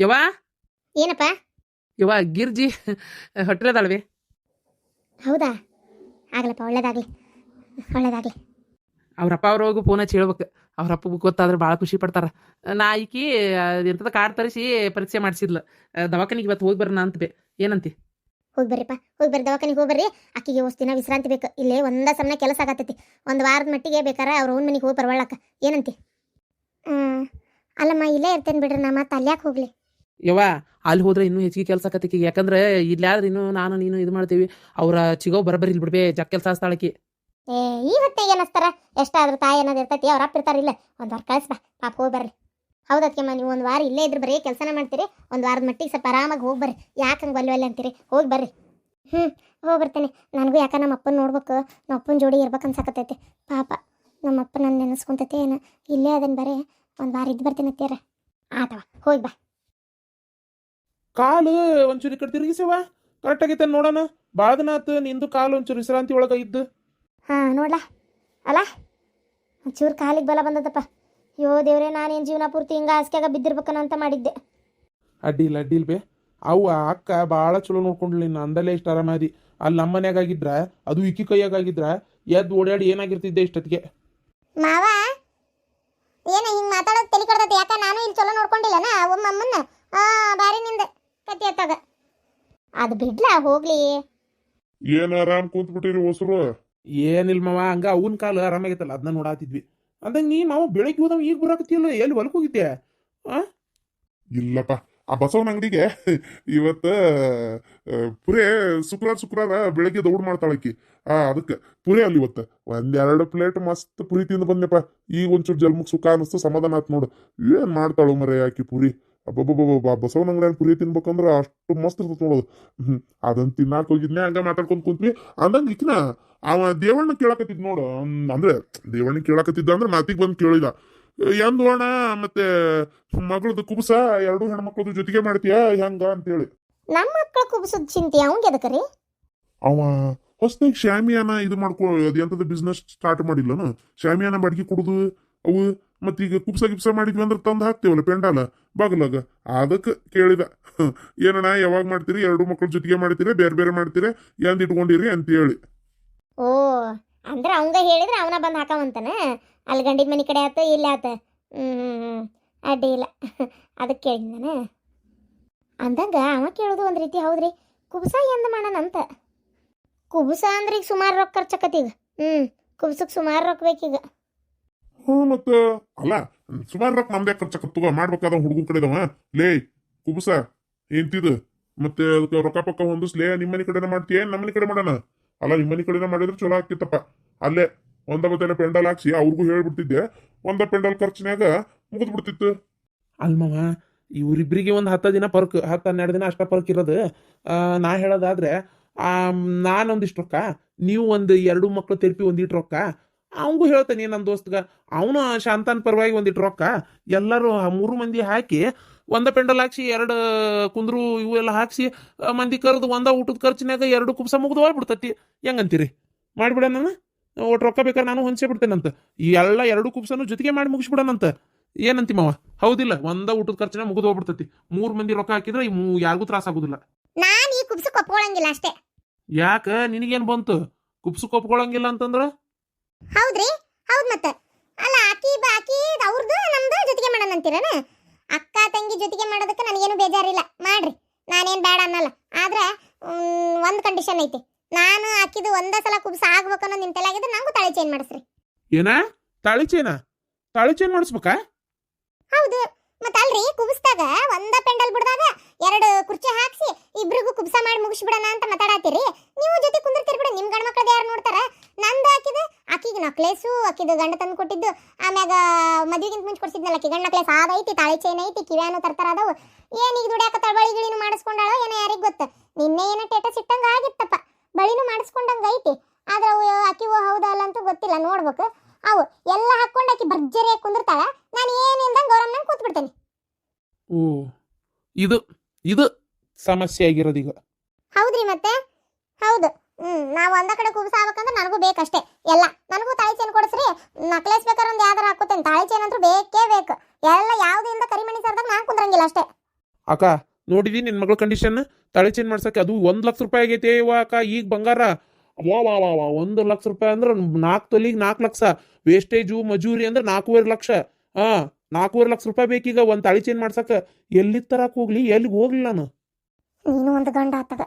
ಯವ್ವ? ಏನಪ್ಪ? ಯವ್ವ ಗಿರ್ಜಿ ಹೊಟ್ಟೆದಾಳವೆ ಹೌದಾ? ಆಗ್ಲಪ್ಪ ಒಳ್ಳೇದಾಗ್ಲಿ. ಒಳ್ಳೇದಾಗ್ಲಿ. ಅವ್ರಪ್ಪ ಅವ್ರ ಹೋಗು ಫೋನ್ ಹಚ್ಚಿ ಹೇಳ್ಬೇಕು. ಅವ್ರ ಅಪ್ಪಗೆ ಗೊತ್ತಾದ್ರೆ ಭಾಳ ಖುಷಿ ಪಡ್ತಾರೆ. ನಾ ಈಕಿ ಎಂಥದ ಕಾರ್ಡ್ ತರಿಸಿ ಪರೀಕ್ಷೆ ಮಾಡಿಸಿದ್ಲು. ದವಾಖಾನಿಗೆ ಇವತ್ತು ಹೋಗಿ ಬರೋಣ ಅಂತ ಬೇ. ಏನಂತಿ? ಹೋಗಿ ಬರ್ರಿಪ್ಪ. ಹೋಗಿ ಬರ್ರಿ ದವಾಖಾನಿಗೆ ಹೋಗಿ ಬರ್ರಿ. ಅಕ್ಕಿಗೆ ಒಸ್ ದಿನ ವಿಶ್ರಾಂತಿ ಬೇಕು. ಇಲ್ಲೇ ಒಂದ ಸಮಯ ಕೆಲಸ ಆಗತ್ತೈತಿ. ಒಂದು ವಾರದ ಮಟ್ಟಿಗೆ ಬೇಕಾರೆ ಅವ್ರ ಓನ್ ಮನೆಗೆ ಹೋಗಿ ಬರವಳಕ್ಕ. ಏನಂತಿ? ಅಲ್ಲಮ್ಮ ಇಲ್ಲೇ ಇರ್ತೇನೆ ಬಿಡ್ರಿ. ನಾ ಮತ್ತೆ ಅಲ್ಯಾಕೆ ಹೋಗ್ಲಿ. ಯವ್ವ, ಅಲ್ಲಿ ಹೋದ್ರೆ ಇನ್ನೂ ಹೆಚ್ಚಿಗೆ ಕೆಲಸ ಯಾಕಂದ್ರೆ ಇಲ್ಲಾದ್ರೆ ಇನ್ನೂ ನಾನು ನೀನು ಇದು ಮಾಡ್ತೀವಿ. ಅವ್ರ ಚಿಗೋ ಬರಬರಿ ಇಲ್ಲಿ ಬಿಡ್ಬೇ, ಜಗ್ ಕೆಲಸ ಸ್ಥಳಕ್ಕೆ ಏ, ಈ ಹೊತ್ತಿಗೆ ಏನಸ್ತಾರ? ಎಷ್ಟಾದ್ರೂ ತಾಯಿ ಅನ್ನೋದು ಇರ್ತೈತಿ, ಅವ್ರ ಅಪ್ಪ ಇರ್ತಾರ ಇಲ್ಲ. ಒಂದು ವಾರ ಕಳಿಸ್ಬಾ, ಪಾಪ ಹೋಗಿ ಬರ್ರಿ. ಹೌದತ್ಕೆಮ್ಮ ನೀವು ಒಂದು ವಾರ ಇಲ್ಲೇ ಇದ್ರೆ ಬರೀ ಕೆಲಸನ ಮಾಡ್ತೀರಿ, ಒಂದು ವಾರದ ಮಟ್ಟಿಗೆ ಸ್ವಲ್ಪ ಆರಾಮಾಗಿ ಹೋಗಿ ಬರ್ರಿ. ಯಾಕೆ ಹಂಗೆ ಒಲ್ಲೆ ಅಂತೀರಿ? ಹೋಗಿ ಬರ್ರಿ. ಹ್ಞೂ ಹೋಗಿ ಬರ್ತೇನೆ. ನನಗೂ ಯಾಕೆ ನಮ್ಮ ಅಪ್ಪನ ನೋಡ್ಬೇಕು ನಮ್ಮ ಅಪ್ಪನ ಜೋಡಿ ಇರ್ಬೇಕು ಅನ್ಸಕತ್ತೈತಿ. ಪಾಪ ನಮ್ಮ ಅಪ್ಪ ನನ್ನ ನೆನೆಸ್ಕೊಂತೈತೆ ಏನು? ಇಲ್ಲೇ ಅದನ್ನು ಬರೀ, ಒಂದು ವಾರ ಇದ್ದು ಬರ್ತೀನಿ ಅತ್ತೀರ ಆತವ ಹೋಗಿ ಬಾ. ಕಾಲು ಒಂಚೂರು ಈ ಕಡೆ ತಿರುಗಿಸವ ಕರೆಕ್ಟ್ ಆಗೈತೆ ನೋಡೋಣ. ಭಾಳ ದಿನ ಆತು ನಿಂದು ಕಾಲು ಒಂಚೂರು ವಿಶ್ರಾಂತಿ ಒಳಗೆ ಇದ್ದು. ಹಾಂ ನೋಡ್ಲಾ. ಅಲ್ಲ ಒಂಚೂರು ಕಾಲಿಗೆ ಬಲ ಬಂದದಪ್ಪ. ಯೋ ದೇವ್ರೆ ನಾನೇನು ಜೀವನ ಪೂರ್ತಿ ಹಿಂಗೆ ಹಾಸಿಗೆಗ ಬಿದ್ದಿರ್ಬೇಕನ ಅಂತ ಮಾಡಿದ್ದೆ. ಅಡ್ಡಿಲ್ಲ ಅಡ್ಡಿಲ್ ಬೇ. ಅವು ಆ ಅಕ್ಕ ಭಾಳ ಚಲೋ ನೋಡ್ಕೊಂಡ್ಲಿ ನಿನ್ನ. ಅಂದಲೇ ಇಷ್ಟು ಆರಾಮಾದಿ ಅಲ್ಲಿ ನಮ್ಮ ಮನ್ಯಾಗ ಆಗಿದ್ರ ಅದು ಇಕ್ಕಿ ಕೈಯಾಗ ಆಗಿದ್ರ ಎದ್ದು ಓಡಾಡಿ ಏನಾಗಿರ್ತಿದ್ದೆ ಇಷ್ಟೊತ್ತಿಗೆ? ಮಾವ ಏನ ಹಿಂಗ್ ಮಾತಾಡೋದು ತಲೆ ಕಡ್ದೈತಿ. ಯಾಕ ನಾನು ಇಲ್ಲಿ ಚಲೋ ನೋಡ್ಕೊಂಡಿಲ್ಲನ? ಒಮ್ಮಮ್ಮನ್ನ? ಆ ಬಾರಿ ನಿಂದ. ಕತ್ತಿ ಅದು ಬಿಡ್ಲಾ ಹೋಗ್ಲಿ. ಏನ್ ಆರಾಮ್ ಕುಂತ್ ಬಿಟ್ಟಿರಿ ಹೊಸರು? ಏನಿಲ್ಲ ಮಾವ ಹಂಗ ಅವನ ಕಾಲು ಆರಾಮಾಗೈತಲ್ಲ ಅದನ್ನ ನೋಡಾತಿದ್ವಿ. ಅಂದಂಗ ನೀ ಮಾವ ಬೆಳಗ್ಗೆ ಹೋದವ ಈಗ ಬರಾಕತ್ತಿಯಲ್ಲ ಎಲ್ಲಿ ಹೊಲಕ್ಕೆ ಹೋಗಿದ್ದೆ ಇಲ್ಲಪ್ಪ ಆ ಬಸವನ ಅಂಗಡಿಗೆ ಇವತ್ತ ಆ, ಪುರೇ ಶುಕ್ರವಾರ ಶುಕ್ರವಾರ ಬೆಳಗ್ಗೆ ದೌಡ್ ಮಾಡ್ತಾಳಕ್ಕಿ ಆ ಅದಕ್ಕೆ ಪುರಿ ಅಲ್ಲಿ ಇವತ್ತು. ಒಂದೆರಡು ಪ್ಲೇಟ್ ಮಸ್ತ್ ಪುರಿ ತಿಂದು ಬಂದೆಪ್ಪ ಈಗ ಒಂಚೂರು ಜಲ್ಮಕ್ ಸುಖ ಅನಿಸ್ತು ಸಮಾಧಾನ ಆತ್ ನೋಡು. ಏನ್ ಮಾಡ್ತಾಳು ಮರೆ ಆಕಿ ಪುರಿ? ಅಬ್ಬಬ್ಬಬ್ಬ ಬಸವನ ಅಂಗಡಿ ಪುರಿ ತಿನ್ಬೇಕಂದ್ರ ಅಷ್ಟು ಮಸ್ತ್ ಇರ್ತದ ನೋಡೋದು ಹ್ಞೂ ಅದನ್ನ ತಿನ್ನಾಕ ಹೋಗಿದ್ನೇ ಹಂಗ ಮಾತಾಡ್ಕೊಂಡು ಕುಂತ್ವಿ. ಅಂದಂಗ ಈಕಿನ ಅವ ದೇವಣ್ಣ ಕೇಳಾಕತ್ತಿದ್ ನೋಡು ಅಂದ್ರೆ ದೇವಣ್ಣ ಕೇಳಕತ್ತಿದ್ದ ಅಂದ್ರೆ ಮಾತಿಗೆ ಬಂದು ಕೇಳಿದ. ಎಂದು ಅಣ್ಣ ಮತ್ತೆ ಮಗಳದು ಕುಬಸ ಎರಡು ಹೆಣ್ಮಕ್ಳದ್ದು ಜೊತೆಗೆ ಮಾಡ್ತೀಯ ಹೆಂಗ? ಅಂತೇಳಿ. ನಮ್ಮ ಮಕ್ಕಳ ಕುಬಸದ ಚಿಂತೆ ಅವಂಗೆ ಎದಕರಿ? ಅವ ಹೊಸದಾಗಿ ಶಾಮಿಯಾನ ಇದು ಮಾಡ್ಕೊ ಅದೆಂತದ ಬಿಸ್ನೆಸ್ ಸ್ಟಾರ್ಟ್ ಮಾಡಿಲ್ಲನು? ಶ್ಯಾಮಿಯಾನ ಬಾಡಿಗೆ ಕೊಡುದು ಅವು ಮತ್ತೀಗ ಕುಪ್ಸ ಗಿಪ್ಸ ಮಾಡಿದ್ವಿ ಅಂದ್ರೆ ತಂದು ಹಾಕ್ತೇವಲ್ಲ ಪೆಂಡಾಲ, ಬಾಗಲಾಗ. ಅದಕ್ಕೆ ಕೇಳಿದ. ಏನಣ್ಣ, ಯಾವಾಗ ಮಾಡ್ತೀರಿ? ಎರಡು ಮಕ್ಕಳ ಜೊತೆಗೆ ಮಾಡ್ತೀರಿ? ಬೇರೆ ಬೇರೆ ಮಾಡ್ತೀರಿ? ಎಂದ್ ಇಟ್ಕೊಂಡಿರಿ ಅಂತ ಹೇಳಿ ಓ, ಅಂದ್ರೆ ಅವಂಗ ಹೇಳಿದ್ರೆ ಅವನ ಬಂದು ಹಾಕವಂತಾನೆ? ಅಲ್ಲಿ ಗಂಡಿನ ಮನೆ ಕಡೆ ಆತ, ಇಲ್ಲ ಆತ. ಅಡ್ಡಿ ಇಲ್ಲ. ಅದಕ್ಕೆ ಕೇಳಿದ್ ನಾನು. ಅಂದಂಗ ಅವ ಕೇಳೋದು ಒಂದು ರೀತಿ, ಹೌದ್ರಿ? ಕುಬ್ಸ ಎಂದ ಮಾಡೋಣಂತ ಕುಬ್ಸ ಅಂದ್ರೆ ಈಗ ಸುಮಾರು ರೊಕ್ಕ ಖರ್ಚಾಕತ್ತೀಗ ಹ್ಞೂ ಕುಬ್ಸಕ್ಕೆ ಸುಮಾರು ರೊಕ್ಕ ಬೇಕೀಗ ಹ್ಞೂ ಮತ್ತ. ಅಲ್ಲ, ಸುಮಾರು ರೊಕ್ಕ ನಮ್ದೇ ಖರ್ಚಾಕತ್ತುಗ ಮಾಡ್ಬೇಕಾದ ಹುಡುಗನ ಕಡೆದವ ಲೇ, ಕುಬುಸ ಎಂತಿದು ಮತ್ತೆ ಅದಕ್ಕೆ ರೊಕ್ಕ ಪಕ್ಕ ಹೊಂದಿಸ್ಲೇ ನಿಮ್ಮನೆ ಕಡೆನ ಮಾಡ್ತೀಯ ನಮ್ಮನೆ ಕಡೆ ಮಾಡೋಣ? ಅಲ್ಲ ನಿಮ್ಮನೆ ಕಡೆನ ಮಾಡಿದ್ರೆ ಚಲೋ ಆಗ್ತಿತ್ತಪ್ಪ. ಅಲ್ಲೇ, ಒಂದ ಬತ್ತೇನೆ ಪೆಂಡಲ್ ಹಾಕ್ಸಿ ಅವ್ರಿಗೂ ಹೇಳ್ಬಿಡ್ತಿದ್ದೆ, ಒಂದ ಪೆಂಡಲ್ ಖರ್ಚಿನಾಗ ಮುಗಿದ್ ಬಿಡ್ತಿತ್ತು ಅಲ್ಮವ ಇವರಿಬ್ಬರಿಗೆ ಒಂದು ಹತ್ತು ದಿನ ಪರ್ಕ್, ಹತ್ತು ಹನ್ನೆರಡು ದಿನ ಅಷ್ಟ ಪರ್ಕ್ ಇರೋದು. ನಾ ಹೇಳೋದಾದ್ರೆ ನಾನೊಂದಿಷ್ಟು ರೊಕ್ಕ, ನೀವು ಒಂದು ಎರಡು ಮಕ್ಳು ತೆರಪಿ ಒಂದಿಟ್ಟು ರೊಕ್ಕ ಅವಂಗೂ ಹೇಳ್ತಾನೆ ನನ್ನ ದೋಸ್ತಗ ಅವನು ಶಾಂತಾನ್ ಪರವಾಗಿ ಒಂದಿಟ್ಟು ರೊಕ್ಕ ಎಲ್ಲರೂ ಮೂರು ಮಂದಿ ಹಾಕಿ ಒಂದ ಪೆಂಡಲ್ ಹಾಕ್ಸಿ ಎರಡು ಕುಂದ್ರು ಇವು ಎಲ್ಲ ಹಾಕ್ಸಿ ಮಂದಿ ಕರೆದು ಒಂದ ಊಟದ ಖರ್ಚಿನಾಗ ಎರಡು ಕುಪ್ಸ ಮುಗ್ದು ಹೋಗ್ಬಿಡ್ತತಿ. ಹೆಂಗಂತೀರಿ? ಮಾಡ್ಬಿಡ ನಾನು ಒಟ್ಟು ರೊಕ್ಕ ಬೇಕಾದ್ರೆ ನಾನು ಹೊಂಚೇ ಬಿಡ್ತೇನಂತ. ಈ ಎಲ್ಲ ಎರಡು ಕುಪ್ಸನು ಜೊತೆಗೆ ಮಾಡಿ ಮುಗಿಸ್ಬಿಡೋಣಂತ ಏನಂತಿ ಮಾವ? ಹೌದಿಲ್ಲ ಒಂದ ಊಟದ ಖರ್ಚಿನ ಮುಗಿದು ಹೋಗ್ಬಿಡ್ತತಿ. ಮೂರ್ ಮಂದಿ ರೊಕ್ಕ ಹಾಕಿದ್ರೆ ಯಾರಿಗೂ ತ್ರಾಸ ಆಗುದಿಲ್ಲ. ನಾನು ಈ ಅಷ್ಟೇ. ಯಾಕ? ನಿನಗೇನು ಬಂತು? ಕುಪ್ಸು ಕೊಪ್ಕೊಳಂಗಿಲ್ಲ ಅಂತಂದ್ರ? ಹೌದ್ರಿ? ಹೌದ್ ಮತ್ತ. ಅಲ್ಲ ಆಕಿ ಬ ಆಕಿ ಅವ್ರದ್ದು ನಮ್ದು ಜೊತೆಗೆ ಮಾಡೋಣ ಅಂತೀರನ? ಅಕ್ಕ ತಂಗಿ ಜೊತೆಗೆ ಮಾಡೋದಕ್ಕೆ ನನಗೇನು ಬೇಜಾರಿಲ್ಲ. ಮಾಡ್ರಿ. ನಾನೇನು ಬೇಡ ಅನ್ನಲ್ಲ. ಆದ್ರೆ ಒಂದು ಕಂಡೀಷನ್ ಐತಿ. ನಾನು ಆಕಿದು ಒಂದೇ ಸಲ ಕುಬ್ಸ ಆಗ್ಬೇಕು ಅನ್ನೋ ನಿಮ್ಮ ತಲೆಯಾಗಿದ್ರೆ ನಂಗೂ ತಾಳಿ ಚೇಂಜ್ ಮಾಡಿಸ್ರಿ. ಏನ? ತಾಳಿ ಚೇನ ತಾಳಿ ಚೇನ್ ಮಾಡಿಸ್ಬೇಕಾ? ಹೌದು. ಮತ್ತೆ ಅಲ್ರಿ ಕುಬ್ಸ್ದಾಗ ಒಂದ ಪೆಂಡಲ್ ಬಿಡ್ದಾಗ ಎರಡು ಕುರ್ಚಿ ಹಾಕ್ಸಿ ಇಬ್ರಿಗೂ ಕುಬ್ಸ ಮಾಡಿ ಮುಗಿಸ್ಬಿಡೋಣ ಅಂತ ಮಾತಾಡತ್ತೀರಿ. ನೀವು ಜೊತೆ ಕುಂದಿರ್ತೀರಿ ಬಿಡ ನಿಮ್ ಗಂಡ ಮಕ್ಳದ ಯಾರು ನೋಡ್ತಾರ ನಂದು ಹಾಕಿದ ಆಕಿಗೆ ನಕ್ಲೇಸು ಆಕಿದು ಗಂಡ ತಂದು ಕೊಟ್ಟಿದ್ದು. ಆಮ್ಯಾಗ ಮದುವೆಗಿಂತ ಮುಂಚೆ ಕೊಡ್ಸಿದ್ನಲ್ಲ ಅಕ್ಕಿ ಗಂಡ ನಕ್ಲೇಸ್ ಆದ ತಾಳೆ ಚೈನ್ ಐತಿ ಕಿವ್ಯಾನು ತರ್ತಾರ ಅದಾವು ಏನ್ ಈಗ ದುಡ್ಯಾಕ ಬಳಿ ಗಿಳಿನು ಮಾಡಿಸ್ಕೊಂಡಾಳೋ ಏನೋ ಯಾರಿಗೆ ಗೊತ್ತ? ನಿನ್ನೆ ಏನೋ ಟೇಟಸ್ ಇಟ್ಟಂಗೆ ಆಗಿತ್ತಪ್ಪ. ಬಳಿನೂ ಮಾಡಿಸ್ಕೊಂಡಂಗೆ ಐತಿ. ಆದ್ರೆ ಅವು ಆಕಿವು ಹೌದಲ್ಲ ಅಂತೂ ಗೊತ್ತಿಲ್ಲ ನೋಡ್ಬೇಕು. ಅವು ಎಲ್ಲ ಹಾಕೊಂಡು ಅಕ್ಕಿ ಭರ್ಜರಿಯಾಗಿ ಕುಂದಿರ್ತಾಳ. ನಾನು ಏನಿಲ್ದಂಗ ಗೌರಮ್ಮನ ಕೂತ್ ಬಿಡ್ತೇನೆ ಓ ಇದು ಇದು ಸಮಸ್ಯೆ ಆಗಿರೋದು ಈಗ. ಹೌದ್ರಿ ಮತ್ತೆ? ಹೌದು. ಹ್ಮ್ ನಾವು ಒಂದ ಕಡೆ ಕುಬ್ಸ ಆಗ್ಬೇಕಂದ್ರೆ ನನಗೂ ಬೇಕಷ್ಟೇ. ಎಲ್ಲ ನನಗೂ ತಾಳಿ ಚೈನ್ ಕೊಡಿಸ್ರಿ ನಕ್ಲೇಸ್ ಬೇಕಾದ್ರೆ ಒಂದು ಯಾವ್ದಾರು ಹಾಕೋತೇನೆ ತಾಳಿ ಚೈನ್ ಅಂತೂ ಬೇಕೇ ಬೇಕು. ಎಲ್ಲ ಯಾವ್ದು ಇಲ್ದ ಕರಿಮಣಿ ಸರ್ದಾಗ ನಾನು ಕುಂದ್ರಂಗಿಲ್ಲ ಅಷ್ಟೇ. ಅಕ್ಕ ನೋಡಿದಿ ನಿನ್ನ ಮಗಳ ಕಂಡೀಷನ್ ತಾಳಿ ಚೇಂಜ್ ಮಾಡ್ಸಕ್ಕೆ ಅದು ಒಂದು ಲಕ್ಷ ರೂಪಾಯಿ ಆಗೈತೆ. ಇವ ಅಕ್ಕ ಈಗ ಬಂಗಾರ. ವಾ ವಾ ವಾ ವಾ ಒಂದು ಲಕ್ಷ ರೂಪಾಯಿ ಅಂದ್ರೆ ನಾಲ್ಕು ತೊಲಿಗೆ ನಾಲ್ಕು ಲಕ್ಷ. ವೇಸ್ಟೇಜು ಮಜೂರಿ ಅಂದ್ರೆ ನಾಲ್ಕೂವರೆ ಲಕ್ಷ. ಹಾ ನಾಲ್ಕೂವರೆ ಲಕ್ಷ ರೂಪಾಯಿ ಬೇಕೀಗ ಒಂದು ತಾಳಿ ಚೇಂಜ್ ಮಾಡ್ಸಕ್ಕೆ. ಎಲ್ಲಿ ತರಕ್ ಹೋಗ್ಲಿ? ಎಲ್ಲಿಗೆ ಹೋಗ್ಲಿ ನಾನು? ನೀನು ಒಂದು ಗಂಡ ಆತದ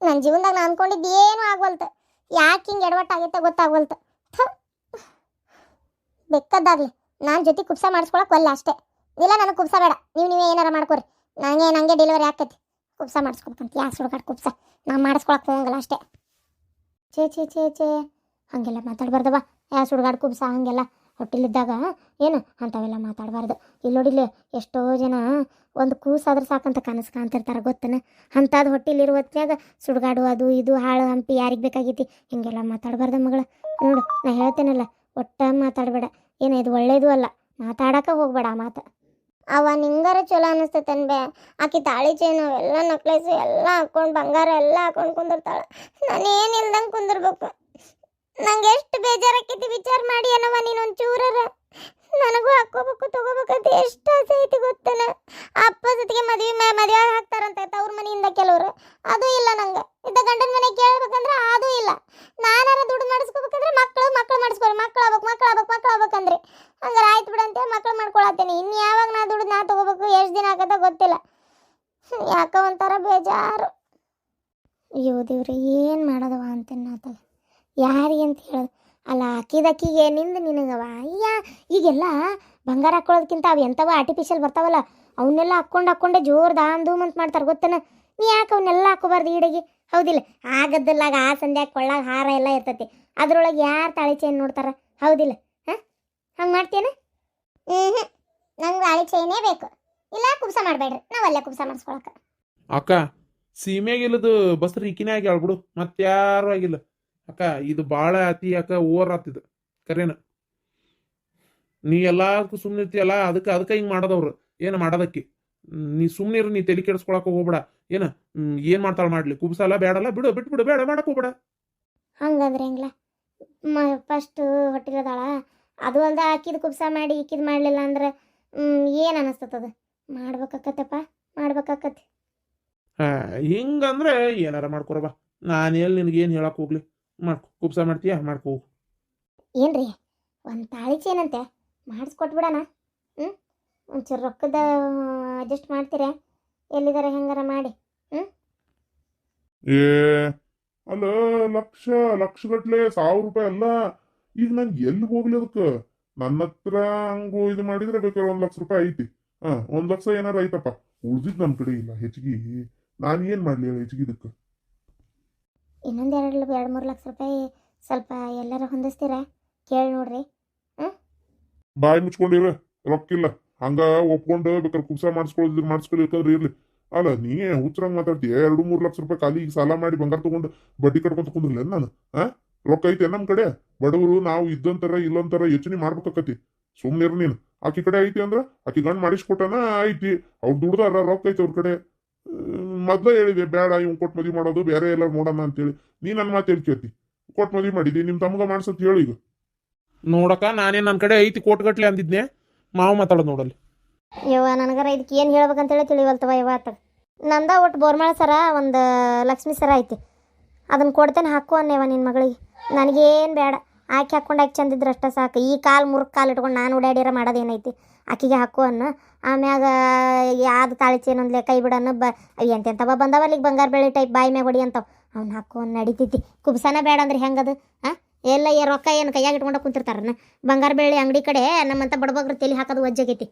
ನನ್ನ ಜೀವನದಾಗ ನಾನು ಅನ್ಕೊಂಡಿದ್ದು ಏನು ಆಗ್ವಲ್ತು. ಯಾಕೆ ಹಿಂಗೆ ಎಡವಟ್ಟಾಗೈತೆ ಗೊತ್ತಾಗ್ವಲ್ತು. ಬೆಕ್ಕದ್ದಾಗ್ಲಿ ನಾನು ಜೊತೆ ಕುಪ್ಸ ಮಾಡಿಸ್ಕೊಳಕ್ ಒಲ್ಲ ಅಷ್ಟೇ. ಇಲ್ಲ, ನನಗೆ ಕುಪ್ಸ ಬೇಡ. ನೀವು ನೀವೇ ಏನಾರ ಮಾಡ್ಕೊರಿ. ನನಗೆ ನನಗೆ ಡೆಲಿವರಿ ಆಕೈತಿ. ಕುಪ್ಸ ಮಾಡಿಸ್ಕೊಬೇಕಂತ. ಯಾ ಸುಡ್ಗಾಡ್ ಕುಪ್ಸ? ನಾ ಮಾಡಿಸ್ಕೊಳಕ್ ಹೋಗಂಗಿಲ್ಲ ಅಷ್ಟೇ. ಛೇ ಛೇ ಛೇ ಛೇ. ಹಂಗೆಲ್ಲ ಮಾತಾಡ್ಬಾರ್ದವ ಯಾ ಸುಡ್ಗಾಡು ಕುಬ್ಸ ಹಂಗೆಲ್ಲ ಹೊಟ್ಟಿಲಿದ್ದಾಗ ಏನು? ಅಂಥವೆಲ್ಲ ಮಾತಾಡಬಾರ್ದು. ಇಲ್ಲಿ ನೋಡಿಲ್ಲಿ ಎಷ್ಟೋ ಜನ ಒಂದು ಕೂಸಾದ್ರೆ ಸಾಕಂತ ಕನಸು ಕಾಣ್ತಿರ್ತಾರೆ ಗೊತ್ತನ? ಅಂಥದ್ದು ಹೊಟ್ಟಿಲಿರುವ ಹೊತ್ತಿನಾಗ ಸುಡ್ಗಾಡು ಅದು ಇದು ಹಾಳು ಹಂಪಿ ಯಾರಿಗೆ ಬೇಕಾಗೈತಿ? ಹಿಂಗೆಲ್ಲ ಮಾತಾಡಬಾರ್ದ ಮಗಳ. ನೋಡು, ನಾ ಹೇಳ್ತೇನಲ್ಲ ಒಟ್ಟ ಮಾತಾಡಬೇಡ. ಏನ ಇದು ಒಳ್ಳೇದು ಅಲ್ಲ. ಮಾತಾಡಕ ಹೋಗ್ಬೇಡ ಆ ಮಾತು. ಅವ ನಿಂಗಾರ ಚಲೋ ಅನ್ನಿಸ್ತೈತೆ ಅನ್ಬೆ. ಆಕಿ ತಾಳಿ ಚೈನು ಎಲ್ಲ ನಕ್ಲೇಸು ಎಲ್ಲ ಹಾಕೊಂಡು ಬಂಗಾರ ಎಲ್ಲ ಹಾಕೊಂಡು ಕುಂದಿರ್ತಾಳೆ. ನಾನು ಏನು ಇಲ್ದಂಗೆ ಕುಂದಿರ್ಬೇಕು. ನಂಗೆ ಎಷ್ಟು ಬೇಜಾರಾಕೈತಿ ವಿಚಾರ ಮಾಡಿ ಏನವ ನೀನು ಚೂರರ ನನಗೂ ಹಾಕೋಬೇಕು ತಗೋಬೇಕಂತ ಎಷ್ಟು ಆಸೆ ಐತಿ ಗೊತ್ತನ? ಅಪ್ಪ ಜೊತೆಗೆ ಮದುವೆ ಮದುವೆ ಹಾಕ್ತಾರಂತ ಅವ್ರ ಮನೆಯಿಂದ ಕೆಲವರು. ಅದು ಇಲ್ಲ ನಂಗೆ ಇದ್ದ ಗಂಡನ ಮನೆ ಕೇಳ್ಬೇಕಂದ್ರೆ ಅದು ಇಲ್ಲ ನಾನಾರ ದುಡ್ಡು ಮಾಡಿಸ್ಕೋಬೇಕಂದ್ರೆ ಮಕ್ಕಳು ಮಕ್ಕಳು ಮಾಡಿಸ್ಕೊರಿ ಮಕ್ಕಳು ಆಗ್ಬೇಕು ಮಕ್ಕಳು ಆಗ್ಬೇಕು ಮಕ್ಕಳು ಆಗ್ಬೇಕಂದ್ರೆ ಹಂಗಾರೆ ಆಯ್ತು ಬಿಡಂತೆ ಮಕ್ಕಳು ಮಾಡ್ಕೊಳತ್ತೇನೆ ಇನ್ನು ಯಾವಾಗ ನಾ ದುಡ್ಡು ನಾ ತಗೋಬೇಕು ಎಷ್ಟು ದಿನ ಆಗತ್ತ ಗೊತ್ತಿಲ್ಲ ಹ್ಮ್, ಯಾಕೋ ಒಂಥರ ಬೇಜಾರು ಅಯ್ಯೋ ದೇವ್ರೆ ಏನು ಮಾಡೋದವ ಅಂತೇನೆ ನಾತಲ್ಲ ಯಾರಿಗೆ ಅಂತ ಹೇಳೋದು? ಅಲ್ಲ ಅಕ್ಕಿದಕ್ಕಿಗೆ ನಿಂದು ನಿನಗವ? ಅಯ್ಯ ಈಗೆಲ್ಲ ಬಂಗಾರ ಹಾಕೊಳ್ಳೋದಕ್ಕಿಂತ ಅವು ಎಂಥವ ಆರ್ಟಿಫಿಷಿಯಲ್ ಬರ್ತಾವಲ್ಲ ಅವನ್ನೆಲ್ಲ ಹಾಕ್ಕೊಂಡು ಹಾಕ್ಕೊಂಡೆ ಜೋರ್ ದಾಮ್ ಧೂಮ್ ಅಂತ ಮಾಡ್ತಾರೆ ಗೊತ್ತನ? ನೀ ಯಾಕೆ ಅವನ್ನೆಲ್ಲ ಹಾಕೋಬಾರ್ದು ಈಡಗಿ ಹೌದಿಲ್ಲ ಆ ಗದ್ದಲಾಗ ಆ ಸಂಧ್ಯಾಗ ಕೊಳ್ಳಾಗ ಹಾರ ಎಲ್ಲ ಇರ್ತೈತಿ ಅದ್ರೊಳಗೆ ಯಾರು ತಾಳಿ ಚೈನ್ ನೋಡ್ತಾರ? ಹೌದಿಲ್ಲ ಹಾಂ? ಹಂಗೆ ಮಾಡ್ತೇನೆ ಹ್ಞೂ ನಂಗೆ ತಾಳಿ ಚೈನೇ ಬೇಕು. ಇಲ್ಲ ಕುಬ್ಸ ಮಾಡಬೇಡ್ರಿ ಅಲ್ಲೇ ಕುಬ್ಸ ಮಾಡಿಸ್ಕೊಳಕ್ಕೆ ಅಕ್ಕ ಸೀಮೆಗಿಲ್ಲದು ಬಸ್ರಿ ಈಕಿನೇ ಆಗಿ ಮತ್ತೆ ಯಾರು ಆಗಿಲ್ಲ. ಅಕ್ಕ ಇದು ಭಾಳ ಅತಿ ಅಕ್ಕ ಓವರ್ ಆತಿದು ಕರೇನ. ನೀ ಎಲ್ಲದಕ್ಕೂ ಸುಮ್ಮನೆ ಇರ್ತೀಯಲ್ಲ ಅದಕ್ಕೆ ಅದಕ್ಕೆ ಹಿಂಗೆ ಮಾಡೋದವ್ರು. ಏನು ಮಾಡೋದಕ್ಕೆ? ನೀ ಸುಮ್ಮನೆ ಇರು ನೀ ತಲೆ ಕೆಡಿಸ್ಕೊಳಕ್ಕೆ ಹೋಗ್ಬೇಡ. ಏನು? ಏನು ಮಾಡ್ತಾಳೆ ಮಾಡಲಿ? ಕುಬ್ಸಲ್ಲ ಬೇಡಲ್ಲ ಬಿಡು ಬಿಟ್ಬಿಡು ಬೇಡ ಮಾಡಕ್ ಹೋಗ್ಬೇಡ. ಹಂಗಂದ್ರೆ ಹೆಂಗ್ಲ? ಮ ಫಸ್ಟು ಹೊಟ್ಟಿಲದಾಳ. ಅದು ಅಲ್ದ ಹಾಕಿದ ಕುಬ್ಸ ಮಾಡಿ ಈಕಿದ್ ಮಾಡಲಿಲ್ಲ ಅಂದ್ರೆ ಏನು ಅನಿಸ್ತದ ಮಾಡ್ಬೇಕಾಕತ್ತಪ್ಪ ಮಾಡ್ಬೇಕಾಕತಿ ಹಾ ಹಿಂಗಂದ್ರೆ ಏನಾರ ಮಾಡ್ಕೊರಬಾ ನಾನು ಎಲ್ಲಿ ನಿನಗೇನು ಹೇಳಕ್ಕೆ ಹೇಳಕ್ ಹೋಗ್ಲಿ? ಮಾಡ್ಕೊ ಕುಬ್ಸ ಮಾಡ್ತೀಯಾ? ಮಾಡ್ಕೊ ಏನ್ರಿ ಒಂದು ತಾಳಿ ಚೇನಂತೆ ಮಾಡಿಸ್ಕೊಟ್ಬಿಡಣ. ಹ್ಞೂ ಒಂಚೂರು ರೊಕ್ಕದ ಅಡ್ಜಸ್ಟ್ ಮಾಡ್ತೀರಾ? ಎಲ್ಲಿದಾರ ಹೆಂಗಾರ ಮಾಡಿ. ಏ ಅಲ್ಲ ಲಕ್ಷ ಲಕ್ಷಗಟ್ಲೆ ಸಾವಿರ ರೂಪಾಯಿ ಅಲ್ಲ. ಈಗ ನಾನು ಎಲ್ಲಿ ಹೋಗ್ಲಿ ಅದಕ್ಕೆ ನನ್ನ ಹತ್ರ ಹಂಗು ಇದು ಮಾಡಿದ್ರೆ ಬೇಕಾದ್ರೆ ಒಂದು ಲಕ್ಷ ರೂಪಾಯಿ ಐತಿ. ಹಾಂ ಒಂದು ಲಕ್ಷ ಏನಾರು ಐತಪ್ಪ. ಉಳ್ದಿದ್ದು ನನ್ನ ಕಡೆ ಇಲ್ಲ ಹೆಚ್ಚಿಗೆ. ನಾನು ಏನು ಮಾಡಲಿ ಹೆಚ್ಚಿಗೆ ಇದಕ್ಕೆ? ಇನ್ನೊಂದು ಎರಡು ಎರಡು ಮೂರು ಲಕ್ಷ ರೂಪಾಯಿ ಸ್ವಲ್ಪ ಎಲ್ಲಾರ ಹೊಂದಿಸ್ತೀರಾ? ಕೇಳಿ ನೋಡ್ರಿ. ಬಾಯಿ ಮುಚ್ಕೊಂಡಿರ. ರೊಕ್ಕಿಲ್ಲ. ಹಂಗ ಒಪ್ಕೊಂಡು ಬೇಕಾದ್ರೆ ಕುಸ ಮಾಡಿಸ್ಕೊಳ್ಳೋದಿದ್ರೆ ಮಾಡಿಸ್ಕೊಳಿಕಂದ್ರೆ ಇರ್ಲಿ. ಅಲ್ಲ, ನೀ ಹುಚ್ಚರಂಗ್ ಮಾತಾಡ್ತೀಯ? ಎರಡು ಮೂರು ಲಕ್ಷ ರೂಪಾಯಿ ಖಾಲಿ ಸಾಲ ಮಾಡಿ ಬಂಗಾರ ತಗೊಂಡು ಬಡ್ಡಿ ಕಟ್ಕೊಂತ ಕುಂದ್ರಲ್ಲ ನಾನು? ಹ ರೊಕ್ಕ ಐತೆ ನಮ್ಮ ಕಡೆ? ಬಡವರು ನಾವು ಇದ್ದಂತರ, ಇಲ್ಲಂತರ ಯೋಚನೆ ಮಾಡ್ಬೇಕಾಕತಿ. ಸುಮ್ಮನೆ ನೀನು. ಆಕಿ ಕಡೆ ಐತಿ ಅಂದ್ರ ಆಕಿ ಗಂಡ್ ಮಾಡಿಸ್ಕೊಟ್ಟನ ಐತಿ. ಅವ್ರು ದುಡ್ದಾರ, ರೊಕ್ಕ ಐತಿ ಅವ್ರ ಕಡೆ. ಮೊದ್ಲ ಹೇಳಿದೆ ಬೇಡ ಇವ್ ಕೊಟ್ಟು ಮದುವೆ ಮಾಡೋದು ಬೇರೆ ಎಲ್ಲ ನೋಡೋಣ ಅಂತೇಳಿ. ನೀ ನನ್ನ ಮಾತು ಹೇಳಿ ಕೇಳ್ತಿ ಕೊಟ್ಟು ಮದ್ವಿ ಮಾಡಿದಿ ನಿಮ್ ತಮ್ಗ ಮಾಡ್ಸತ್ ಹೇಳು ಈಗ. ನೋಡಕ್ಕ ನಾನೇನ್ ನನ್ನ ಕಡೆ ಐತಿ ಕೋಟ್ಗಟ್ಲೆ ಅಂದಿದ್ನೆ ಮಾವ ಮಾತಾಡೋದು ನೋಡಲ್ಲಿ. ಯವ್ವ ನನಗರ ಇದಕ್ಕೆ ಏನು ಹೇಳ್ಬೇಕಂತೇಳಿ ತಿಳಿವಲ್ತವ ಇವತ್ತು ನಂದ ಒಟ್ಟು ಬೋರ್ಮಾಳ ಸರ ಒಂದು ಲಕ್ಷ್ಮಿ ಸರ ಐತಿ. ಅದನ್ನ ಕೊಡ್ತೇನೆ ಹಾಕು ಅನ್ನೇವ ನಿನ್ನ ಮಗಳಿಗೆ. ನನಗೇನು ಬೇಡ. ಆಕೆ ಹಾಕೊಂಡು ಆಕೆ ಚಂದಿದ್ರೆ ಅಷ್ಟೇ ಸಾಕು. ಈ ಕಾಲು ಮುರುಕ್ ಕಾಲು ಇಟ್ಕೊಂಡು ನಾನು ಓಡಾಡಿರ ಮಾಡೋದೇನೈತಿ? ಆಕಿಗೆ ಹಾಕು ಅನ್ನ. ಆಮ್ಯಾಗ ಯಾವ್ದು ತಾಳಿ ಚೇನೊಂದ್ಲೆ ಕೈ ಬಿಡೋನು ಬ ಎಂತೆಂಥವ ಬಂದವ ಅಲ್ಲಿಗೆ ಬಂಗಾರ ಬೆಳ್ಳಿ ಟೈಪ್ ಬಾಯಿ ಮ್ಯಾಗ ಹೊಡಿ ಅಂತವ್. ಅವ್ನು ಹಾಕು ಅನ್ನ ನಡಿತೈತಿ. ಕುಬ್ಸನ ಬೇಡ ಅಂದ್ರೆ ಹೆಂಗದು? ಹಾಂ ಎಲ್ಲ ರೊಕ್ಕ ಏನು ಕೈಯಾಗ ಇಟ್ಕೊಂಡು ಕುಂತಿರ್ತಾರನ? ಬಂಗಾರ ಬೆಳ್ಳಿ ಅಂಗಡಿ ಕಡೆ ನಮ್ಮಂತ ಬಡಬಗ್ರು ತಲೆ ಹಾಕೋದು ವಜ್ಜಾಗೈತಿ.